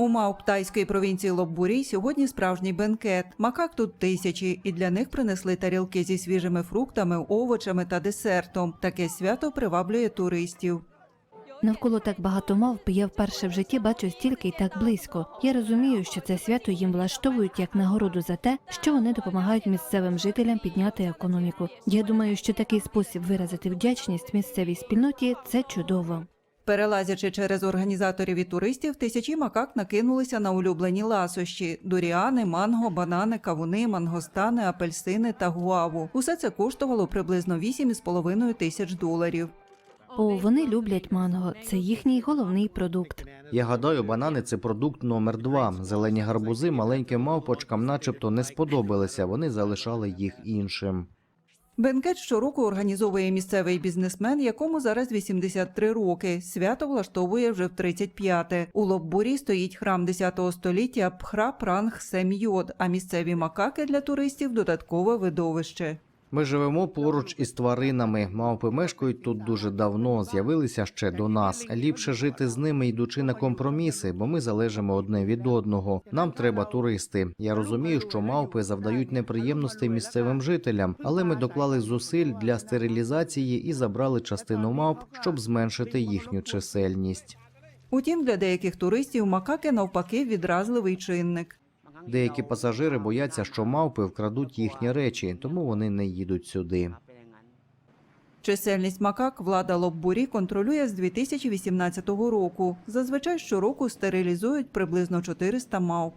У Мауптайської провінції Лоббурій сьогодні справжній бенкет. Макак тут тисячі, і для них принесли тарілки зі свіжими фруктами, овочами та десертом. Таке свято приваблює туристів. Навколо так багато мавп, я вперше в житті бачу стільки й так близько. Я розумію, що це свято їм влаштовують як нагороду за те, що вони допомагають місцевим жителям підняти економіку. Я думаю, що такий спосіб виразити вдячність місцевій спільноті це чудово. Перелазячи через організаторів і туристів, тисячі макак накинулися на улюблені ласощі: дуріани, манго, банани, кавуни, мангостани, апельсини та гуаву. Усе це коштувало приблизно 8,5 тисяч доларів. О, вони люблять манго. Це їхній головний продукт. Я гадаю, банани це продукт номер два. Зелені гарбузи маленьким мавпочкам, начебто, не сподобалися. Вони залишали їх іншим. Бенкет щороку організовує місцевий бізнесмен, якому зараз 83 роки. Свято влаштовує вже в 35-те. У Лоббурі стоїть храм 10 століття Пхра Пранг Семйод, а місцеві макаки для туристів додаткове видовище. Ми живемо поруч із тваринами. Мавпи мешкають тут дуже давно, з'явилися ще до нас. Ліпше жити з ними, йдучи на компроміси, бо ми залежимо одне від одного. Нам треба туристи. Я розумію, що мавпи завдають неприємностей місцевим жителям, але ми доклали зусиль для стерилізації і забрали частину мавп, щоб зменшити їхню чисельність. Утім, для деяких туристів макаки навпаки відразливий чинник. Деякі пасажири бояться, що мавпи вкрадуть їхні речі, тому вони не їдуть сюди. Чисельність макак влада Лоббурі контролює з 2018 року. Зазвичай щороку стерилізують приблизно 400 мавп.